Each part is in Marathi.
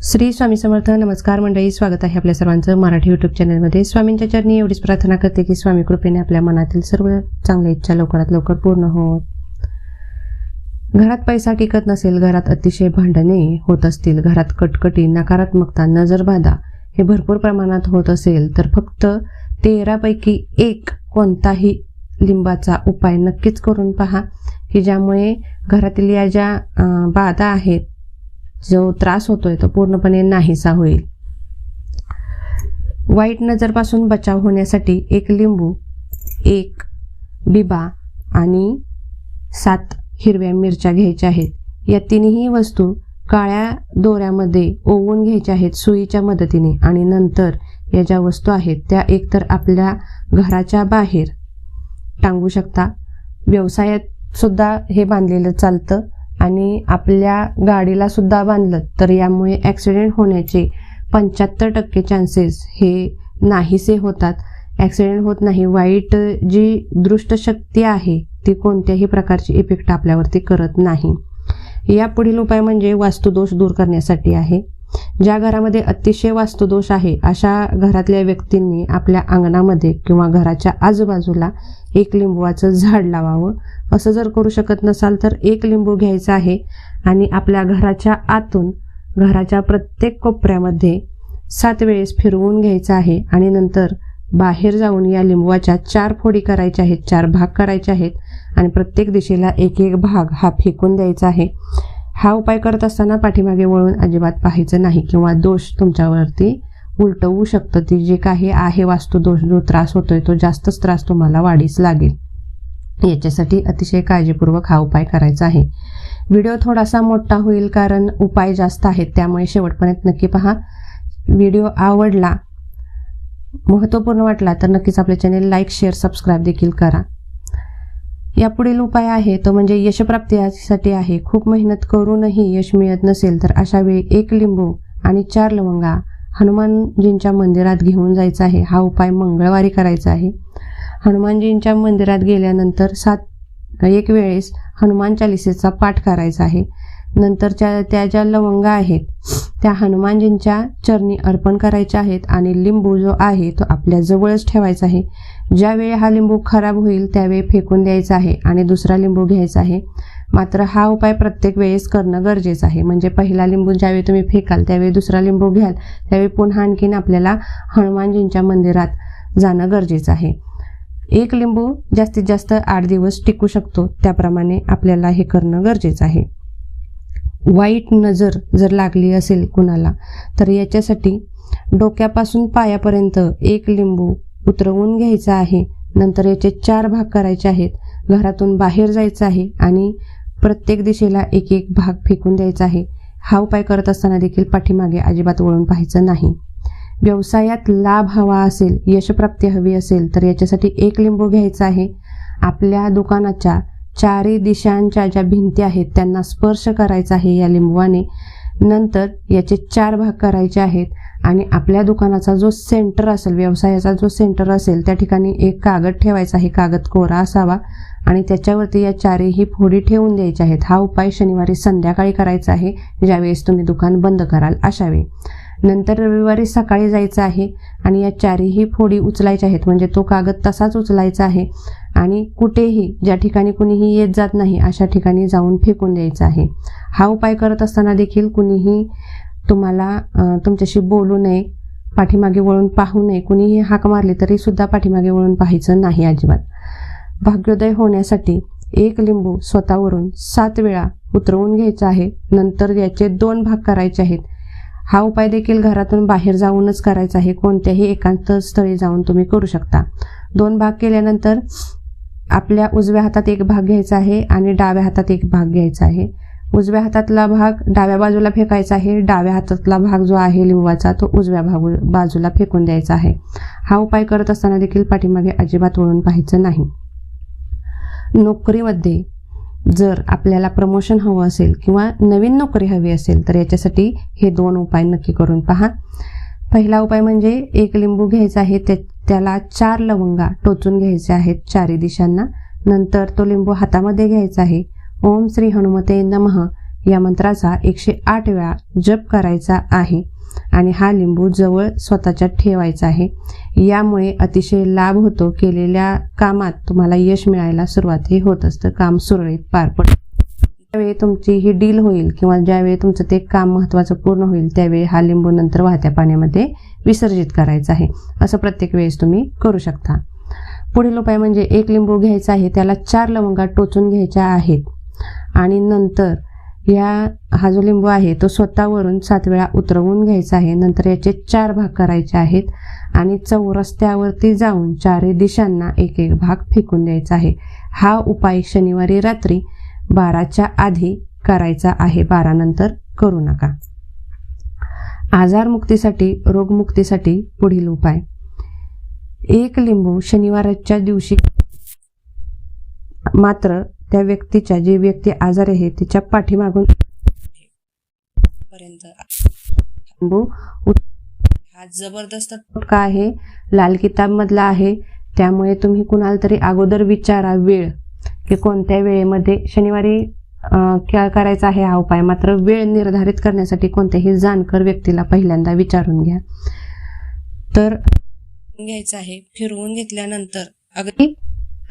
श्री स्वामी समर्थ नमस्कार मंडळी स्वागत आहे आपल्या सर्वांचं मराठी युट्यूब चॅनलमध्ये स्वामींच्या चरणी एवढीच प्रार्थना करते की स्वामी कृपेने आपल्या मनातील सर्व चांगल्या इच्छा लवकरात लवकर पूर्ण होत. घरात पैसा टिकत नसेल घरात अतिशय भांडणे होत असतील घरात कटकटी नकारात्मकता नजरबाधा हे भरपूर प्रमाणात होत असेल तर फक्त तेरापैकी एक कोणताही लिंबाचा उपाय नक्कीच करून पहा की ज्यामुळे घरातील या ज्या बाधा आहेत जो त्रास होतोय तो पूर्णपणे नाहीसा होईल. वाईट नजरपासून बचाव होण्यासाठी एक लिंबू एक बिबा आणि सात हिरव्या मिरच्या घ्यायच्या आहेत. या तिन्ही वस्तू काळ्या दोऱ्यामध्ये ओवून घ्यायच्या आहेत सुईच्या मदतीने आणि नंतर या ज्या वस्तू आहेत त्या एकतर आपल्या घराच्या बाहेर टांगू शकता. व्यवसायात सुद्धा हे बांधलेलं चालतं. आणि आपल्या गाडीला सुद्धा बांधलं तर यामुळे ॲक्सिडेंट होण्याचे पंच्याहत्तर टक्के चान्सेस हे नाहीसे होतात. ॲक्सिडेंट होत नाही. वाईट जी दृष्टशक्ती आहे ती कोणत्याही प्रकारची इफेक्ट आपल्यावरती करत नाही. या पुढील उपाय म्हणजे वास्तुदोष दूर करण्यासाठी आहे. ज्या घरामध्ये अतिशय वास्तुदोष आहे अशा घरातल्या व्यक्तींनी आपल्या अंगणामध्ये किंवा घराच्या आजूबाजूला एक लिंबूचं झाड लावावं. असं जर करू शकत नसाल तर एक लिंबू घ्यायचा आहे आणि आपल्या घराच्या आतून घराच्या प्रत्येक कोपऱ्यामध्ये सात वेळेस फिरवून घ्यायचं आहे आणि नंतर बाहेर जाऊन या लिंबवाच्या चार फोडी करायच्या आहेत चार भाग करायचे आहेत आणि प्रत्येक दिशेला एक एक भाग हा फेकून द्यायचा आहे. हा उपाय करत असताना पाठीमागे वळून अजिबात पाहायचं नाही किंवा दोष तुमच्यावरती उलटवू शकतं. ती जे काही आहे वास्तू दोष जो त्रास होतोय तो जास्तच त्रास तुम्हाला वाढीस लागेल. याच्यासाठी अतिशय काळजीपूर्वक हा उपाय करायचा आहे. व्हिडिओ थोडासा मोठा होईल कारण उपाय जास्त आहेत त्यामुळे शेवटपर्यंत नक्की पहा. व्हिडिओ आवडला महत्त्वपूर्ण वाटला तर नक्कीच आपल्या चॅनेल लाईक शेअर सबस्क्राईब देखील करा. यापुढील उपाय आहे तो म्हणजे यशप्राप्तीसाठी आहे. खूप मेहनत करूनही यश मिळत नसेल तर अशा वेळी एक लिंबू आणि चार लवंगा हनुमानजींच्या मंदिरात घेऊन जायचा आहे. हा उपाय मंगळवारी करायचा आहे. हनुमानजींच्या मंदिरात गेल्यानंतर सात एक वेळेस हनुमान चालिसेचा पाठ करायचा आहे. नंतरच्या त्या ज्या लवंगा आहेत त्या हनुमानजींच्या चरणी अर्पण करायच्या आहेत आणि लिंबू जो आहे तो आपल्या जवळच ठेवायचा आहे. ज्यावेळी हा लिंबू खराब होईल त्यावेळी फेकून द्यायचा आहे आणि दुसरा लिंबू घ्यायचा आहे. मात्र हा उपाय प्रत्येक वेळेस करणं गरजेचं आहे. म्हणजे पहिला लिंबू ज्यावेळी तुम्ही फेकाल त्यावेळी दुसरा लिंबू घ्याल त्यावेळी पुन्हा आणखीन आपल्याला हनुमानजींच्या मंदिरात जाणं गरजेचं आहे. एक लिंबू जास्तीत जास्त आठ दिवस टिकू शकतो. त्याप्रमाणे आपल्याला हे करणं गरजेचं आहे. वाईट नजर जर लागली असेल कुणाला तर याच्यासाठी डोक्यापासून पायापर्यंत एक लिंबू उतरवून घ्यायचा आहे. नंतर याचे चार भाग करायचे आहेत. घरातून बाहेर जायचं आहे आणि प्रत्येक दिशेला एक एक भाग फेकून द्यायचा आहे. हा उपाय करत असताना देखील पाठीमागे अजिबात वळून पाहायचं नाही. व्यवसायात लाभ हवा असेल यशप्राप्ती हवी असेल तर याच्यासाठी एक लिंबू घ्यायचा आहे. आपल्या दुकानाच्या चारही दिशांच्या ज्या भिंती आहेत त्यांना स्पर्श करायचा आहे या लिंबवाने. नंतर याचे चार भाग करायचे आहेत आणि आपल्या दुकानाचा जो सेंटर असेल व्यवसायाचा जो सेंटर असेल त्या ठिकाणी एक कागद ठेवायचा आहे कागद कोरा असावा. आणि त्याच्यावरती या चारही फोडी ठेवून द्यायच्या आहेत. हा उपाय शनिवारी संध्याकाळी करायचा आहे ज्यावेळेस तुम्ही दुकान बंद कराल अशावेळी. नंतर रविवारी सकाळी जायचं आहे आणि या चारही फोडी उचलायच्या आहेत. म्हणजे तो कागद तसाच उचलायचा आहे. आणि कुठेही ज्या ठिकाणी कुणीही येत जात नाही अशा ठिकाणी जाऊन फेकून द्यायचा आहे. हा उपाय करत असताना देखील कुणीही तुम्हाला तुमच्याशी बोलू नये पाठीमागे वळून पाहू नये. कुणीही हाक मारली तरी सुद्धा पाठीमागे वळून पाहायचं नाही अजिबात. भाग्योदय होण्यासाठी एक लिंबू स्वतःवरून सात वेळा उतरवून घ्यायचा आहे. नंतर याचे दोन भाग करायचे आहेत. हा उपाय देखील घरातून बाहेर जाऊनच करायचा आहे. कोणत्याही एकांत स्थळी जाऊन तुम्ही करू शकता. दोन भाग केल्यानंतर आपल्या उजव्या हातात एक भाग घ्यायचा आहे आणि डाव्या हातात एक भाग घ्यायचा आहे. उजव्या हातातला भाग डाव्या बाजूला फेकायचा आहे. डाव्या हातातला भाग जो आहे लिंबाचा तो उजव्या भाग बाजूला फेकून द्यायचा आहे. हा उपाय करत असताना देखील पाठीमागे अजिबात वळून पाहायचं नाही. नोकरीमध्ये जर आपल्याला प्रमोशन हवं असेल किंवा नवीन नोकरी हवी असेल तर याच्यासाठी हे दोन उपाय नक्की करून पहा. पहिला उपाय म्हणजे एक लिंबू घ्यायचा आहे ते त्याला चार लवंगा टोचून घ्यायचे आहेत चारी दिशांना. नंतर तो लिंबू हातामध्ये घ्यायचा आहे. ओम श्री हनुमते नमः या मंत्राचा एकशे आठ वेळा जप करायचा आहे आणि हा लिंबू जवळ स्वतःच्या ठेवायचा आहे. यामुळे अतिशय लाभ होतो. केलेल्या कामात तुम्हाला यश मिळायला सुरुवात हे होत असतं. काम सुरळीत पार पडतं. ज्यावेळी तुमची ही डील होईल किंवा ज्यावेळी तुमचं ते काम महत्त्वाचं पूर्ण होईल त्यावेळी हा लिंबू नंतर वाहत्या पाण्यामध्ये विसर्जित करायचा आहे. असं प्रत्येक वेळेस तुम्ही करू शकता. पुढील उपाय म्हणजे एक लिंबू घ्यायचा आहे त्याला चार लवंगा टोचून घ्यायच्या आहेत. आणि नंतर या हा जो लिंबू आहे तो स्वतःवरून सात वेळा उतरवून घ्यायचा आहे. नंतर याचे चार भाग करायचे आहेत आणि चौरस्त्यावरती जाऊन चारही दिशांना एक एक भाग फेकून द्यायचा आहे. हा उपाय शनिवारी रात्री बाराच्या आधी करायचा आहे. बारानंतर करू नका. आजारमुक्तीसाठी रोगमुक्तीसाठी पुढील उपाय. एक लिंबू शनिवारच्या दिवशी मात्र त्या व्यक्तीच्या जी व्यक्ती आजारी आहे तिच्या पाठीमागून पर्यंत लिंबू हा जबरदस्त टोटका आहे. लाल किताबमधला आहे. त्यामुळे तुम्ही कुणाला तरी अगोदर विचारा. वेळ की कोणत्या वेळेमध्ये शनिवारी क्या करायचा आहे हा उपाय? मात्र वेळ निर्धारित करण्यासाठी कोणत्याही जाणकार व्यक्तीला पहिल्यांदा विचारून घ्या. तर घ्यायचं आहे. फिरवून घेतल्यानंतर अगदी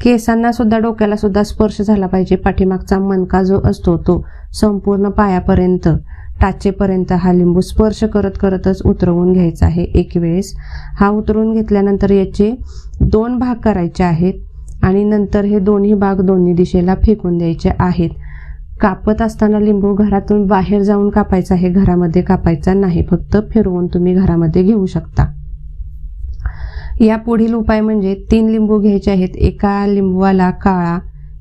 केसांना सुद्धा डोक्याला सुद्धा स्पर्श झाला पाहिजे. पाठीमागचा मनका जो असतो तो संपूर्ण पायापर्यंत टाचेपर्यंत हा लिंबू स्पर्श करत करतच उतरवून घ्यायचा आहे. एक वेळेस हा उतरवून घेतल्यानंतर याचे दोन भाग करायचे आहेत. आणि नंतर हे दोन्ही भाग दोन्ही दिशेला फेकून द्यायचे आहेत. कापत असताना लिंबू घरातून बाहेर जाऊन कापायचा आहे घरामध्ये कापायचा नाही फक्त फिरवून तुम्ही घरामध्ये घेऊ शकता. या पुढील उपाय म्हणजे तीन लिंबू घ्यायचे आहेत. एका लिंबूवाला काळा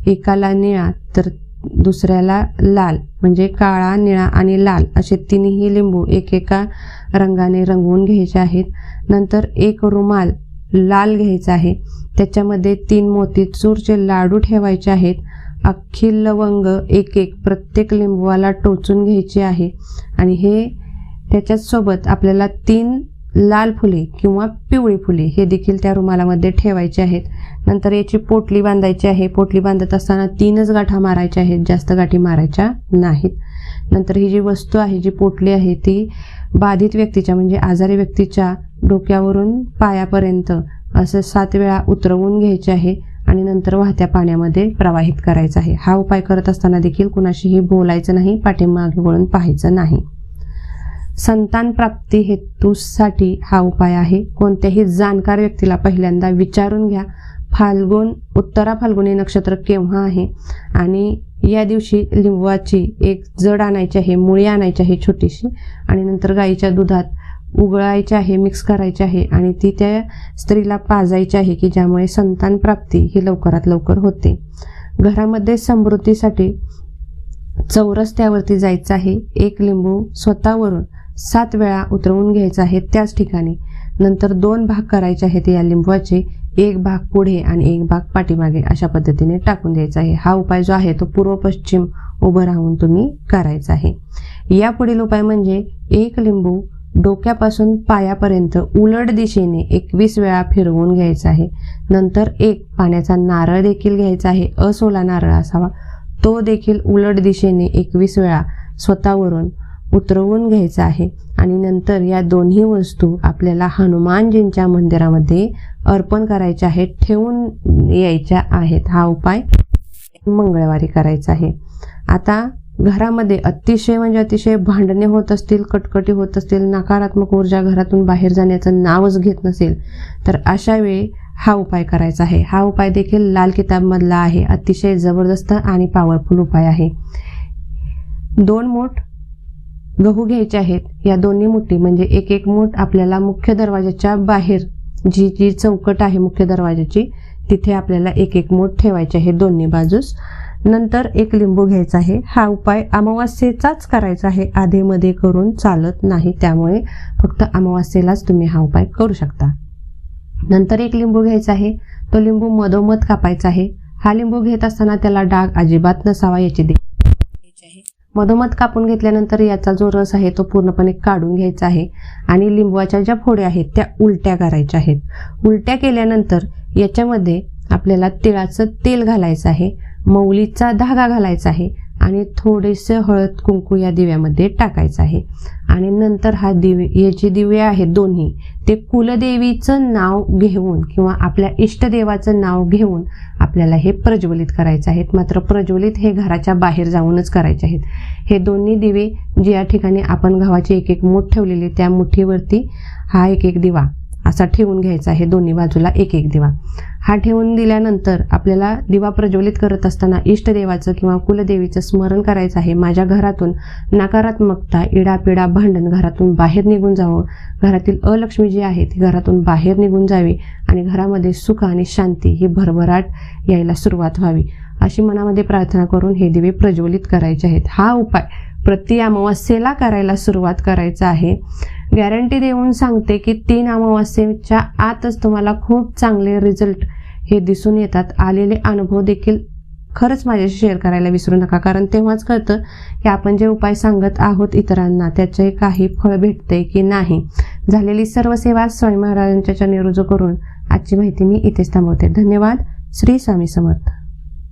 एकाला निळा तर दुसऱ्याला लाल म्हणजे काळा निळा आणि लाल असे तिन्ही लिंबू एकेका रंगाने रंगवून घ्यायचे आहेत. नंतर एक रुमाल लाल घ्यायचा आहे. त्याच्यामध्ये तीन मोतीचूरचे लाडू ठेवायचे आहेत. अख्खी लवंग एक एक प्रत्येक लिंबूवाला टोचून घ्यायची आहे. आणि हे त्याच्यासोबत आपल्याला तीन लाल फुले किंवा पिवळी फुले हे देखील त्या रुमालामध्ये ठेवायचे आहेत. नंतर याची पोटली बांधायची आहे. पोटली बांधत असताना तीनच गाठा मारायच्या आहेत. जास्त गाठी मारायच्या नाहीत. नंतर ही जी वस्तू आहे जी पोटली आहे ती बाधित व्यक्तीच्या म्हणजे आजारी व्यक्तीच्या डोक्यावरून पायापर्यंत असं सात वेळा उतरवून घ्यायचे आहे आणि नंतर वाहत्या पाण्यामध्ये प्रवाहित करायचा आहे. हा उपाय करत असताना देखील कुणाशीही बोलायचं नाही पाठीमागे वळून पाहायचं नाही. संतान प्राप्ती हेतूसाठी हा उपाय आहे. कोणत्याही जाणकार व्यक्तीला पहिल्यांदा विचारून घ्या फाल्गुन उत्तरा फाल्गुनी नक्षत्र केव्हा आहे? आणि या दिवशी लिंबवाची एक जड आणायची आहे मुळी आणायची आहे छोटीशी आणि नंतर गाईच्या दुधात उगळायचे आहे मिक्स करायचे आहे आणि ती त्या स्त्रीला पाजायची आहे की ज्यामुळे संतान प्राप्ती ही लवकरात लवकर होते. घरामध्ये समृद्धीसाठी चौरस्त्यावरती जायचं आहे. एक लिंबू स्वतःवरून सात वेळा उतरवून घ्यायचा आहे त्याच ठिकाणी. नंतर दोन भाग करायचे आहेत या लिंबवाचे एक भाग पुढे आणि एक भाग पाठीमागे अशा पद्धतीने टाकून द्यायचा आहे. हा उपाय जो आहे तो पूर्व पश्चिम उभं राहून तुम्ही करायचा आहे. या पुढील उपाय म्हणजे एक लिंबू डोक्यापासून पायापर्यंत उलट दिशेने एकवीस वेळा फिरवून घ्यायचा आहे. नंतर एक पाण्याचा नारळ देखील घ्यायचा आहे. असोला नारळ असावा. तो देखील उलट दिशेने एकवीस वेळा स्वतःवरून उतरवून घ्यायचा आहे. आणि नंतर या दोन्ही वस्तू आपल्याला हनुमानजींच्या मंदिरामध्ये अर्पण करायच्या आहेत ठेवून यायच्या आहेत. हा उपाय मंगळवारी करायचा आहे. आता घरामध्ये अतिशय म्हणजे अतिशय भांडणे होत असतील कटकटी होत असतील नकारात्मक ऊर्जा घरातून बाहेर जाण्याचं नावच घेत नसेल तर अशा वेळी हा उपाय करायचा आहे. हा उपाय देखील लाल किताबमधला आहे. अतिशय जबरदस्त आणि पॉवरफुल उपाय आहे. दोन मूठ गहू घ्यायचे आहेत. या दोन्ही मुठी म्हणजे एक एक मूठ आपल्याला मुख्य दरवाजाच्या बाहेर जी जी चौकट आहे मुख्य दरवाजाची तिथे आपल्याला एक एक मूठ ठेवायचे आहे दोन्ही बाजूस. नंतर एक लिंबू घ्यायचा आहे. हा उपाय अमावास्येचाच करायचा आहे. आधेमध्ये करून चालत नाही त्यामुळे फक्त अमावास्येलाच तुम्ही हा उपाय करू शकता. नंतर एक लिंबू घ्यायचा आहे. तो लिंबू मधोमध कापायचा आहे. हा लिंबू घेत असताना त्याला डाग अजिबात नसावा याची देखील आहे मधोमध कापून घेतल्यानंतर याचा जो रस आहे तो पूर्णपणे काढून घ्यायचा आहे आणि लिंबवाच्या ज्या फोड्या आहेत त्या उलट्या करायच्या आहेत. उलट्या केल्यानंतर याच्यामध्ये आपल्याला तिळाचं तेल घालायचं आहे. मौलीचा धागा घालायचा आहे आणि थोडेसे हळद कुंकू या दिव्यामध्ये टाकायचं आहे. आणि नंतर हा दिवे याचे दिवे आहेत दोन्ही ते कुलदेवीचं नाव घेऊन किंवा आपल्या इष्टदेवाचं नाव घेऊन आपल्याला हे प्रज्वलित करायचं आहेत. मात्र प्रज्वलित हे घराच्या बाहेर जाऊनच करायचे आहेत. हे दोन्ही दिवे जे या ठिकाणी आपण गव्हाची एक एक मूठ ठेवलेली त्या मुठीवरती हा एक एक दिवा असा ठेवून घ्यायचा आहे दोन्ही बाजूला एक एक दिवा. हा ठेवून दिल्यानंतर आपल्याला दिवा प्रज्वलित करत असताना इष्टदेवाचं किंवा कुलदेवीचं स्मरण करायचं आहे. माझ्या घरातून नकारात्मकता इडापिडा भांडण घरातून बाहेर निघून जावं. घरातील अलक्ष्मी जी आहे ती घरातून बाहेर निघून जावी आणि घरामध्ये सुख आणि शांती ही भरभराट यायला सुरुवात व्हावी. अशी मनामध्ये प्रार्थना करून हे दिवे प्रज्वलित करायचे आहेत. हा उपाय प्रति अमावस्येला करायला सुरुवात करायचा आहे. गॅरंटी देऊन सांगते की तीन अमावास्येच्या आतच तुम्हाला खूप चांगले रिझल्ट हे दिसून येतात. आलेले अनुभव देखील खरंच माझ्याशी शेअर करायला विसरू नका. कारण तेव्हाच कळतं की आपण जे उपाय सांगत आहोत इतरांना त्याचे काही फळ भेटते की नाही. झालेली सर्व सेवा स्वामी महाराजांच्या निरुज करून आजची माहिती मी इथेच थांबवते. धन्यवाद. श्री स्वामी समर्थ.